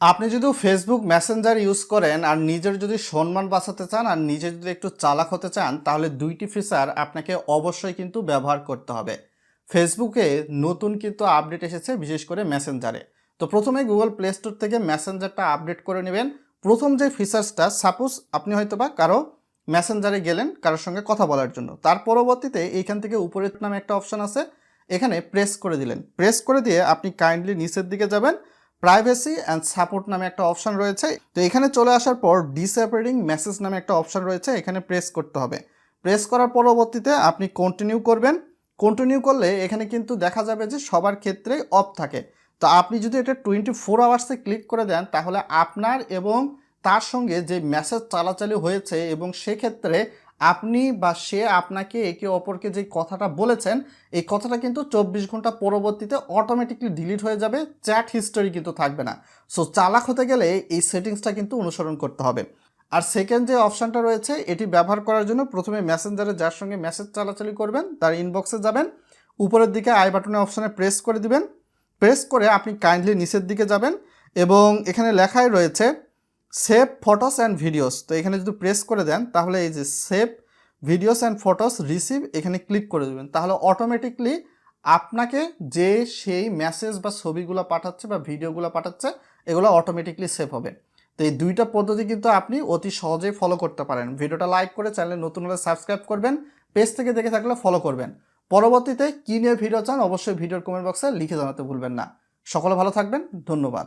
আপনি যদি Facebook Messenger use করেন আর নিজের যদি সম্মান বাঁচাতে চান আর নিজে যদি একটু চালাক হতে চান, তাহলে দুইটি ফিচার আপনাকে অবশ্যই কিন্তু ব্যবহার করতে হবে। ফেসবুকে নতুন কিন্তু আপডেট এসেছে, বিশেষ করে মেসেঞ্জারে তো প্রথমে গুগল প্লে স্টোর থেকে মেসেঞ্জারটা আপডেট করে নেবেন। প্রথম যে ফিচার্সটা সাপোজ আপনি হয়তো বা কারও মেসেঞ্জারে গেলেন কারোর সঙ্গে কথা বলার জন্য। তার পরবর্তীতে এইখান থেকে উপরের নামে একটা অপশন আছে, এখানে প্রেস করে দিলেন। প্রেস করে দিয়ে আপনি কাইন্ডলি নিচের দিকে যাবেন। প্রাইভেসি অ্যান্ড সাপোর্ট নামে একটা অপশন রয়েছে। তো এখানে চলে আসার পর ডিসঅ্যাপারিং মেসেজ নামে একটা অপশন রয়েছে, এখানে প্রেস করতে হবে। প্রেস করার পরবর্তীতে আপনি কন্টিনিউ করবেন। কন্টিনিউ করলে এখানে কিন্তু দেখা যাবে যে সবার ক্ষেত্রেই অফ থাকে। তো আপনি যদি এটা টোয়েন্টি ফোর আওয়ার্সে ক্লিক করে দেন, তাহলে আপনার এবং তার সঙ্গে যে মেসেজ চালাচালি হয়েছে এবং সেক্ষেত্রে আপনি বা সে আপনাকে একে অপরকে যে কথাটা বলেছেন, এই কথাটা কিন্তু চব্বিশ ঘণ্টা পরবর্তীতে অটোমেটিকলি ডিলিট হয়ে যাবে চ্যাট হিস্টোরি কিন্তু থাকবে না। সো চালাক হতে গেলে এই সেটিংসটা কিন্তু অনুসরণ করতে হবে। আর সেকেন্ড যে অপশানটা রয়েছে, এটি ব্যবহার করার জন্য প্রথমে মেসেঞ্জারে যার সঙ্গে মেসেজ চালাচালি করবেন, তার ইনবক্সে যাবেন, উপরের দিকে আই বাটনে অপশানে প্রেস করে দিবেন। প্রেস করে আপনি কাইন্ডলি নিচের দিকে যাবেন এবং এখানে লেখাই রয়েছে সেভ ফটোস অ্যান্ড ভিডিওস তো এখানে যদি প্রেস করে দেন, তাহলে এই যে save videos and photos receive এখানে ক্লিক করে দেবেন। তাহলে অটোমেটিকলি আপনাকে যে সেই মেসেজ বা ছবিগুলো পাঠাচ্ছে বা ভিডিওগুলো পাঠাচ্ছে, এগুলো অটোমেটিকলি সেভ হবে। তো এই দুইটা পদ্ধতি কিন্তু আপনি অতি সহজেই ফলো করতে পারেন। ভিডিওটা লাইক করে চ্যানেলে নতুন হলে সাবস্ক্রাইব করবেন পেজ থেকে দেখে থাকলে ফলো করবেন। পরবর্তীতে কী নিয়ে ভিডিও চান, অবশ্যই ভিডিওর কমেন্ট বক্সে লিখে জানাতে ভুলবেন না। সকলে ভালো থাকবেন, ধন্যবাদ।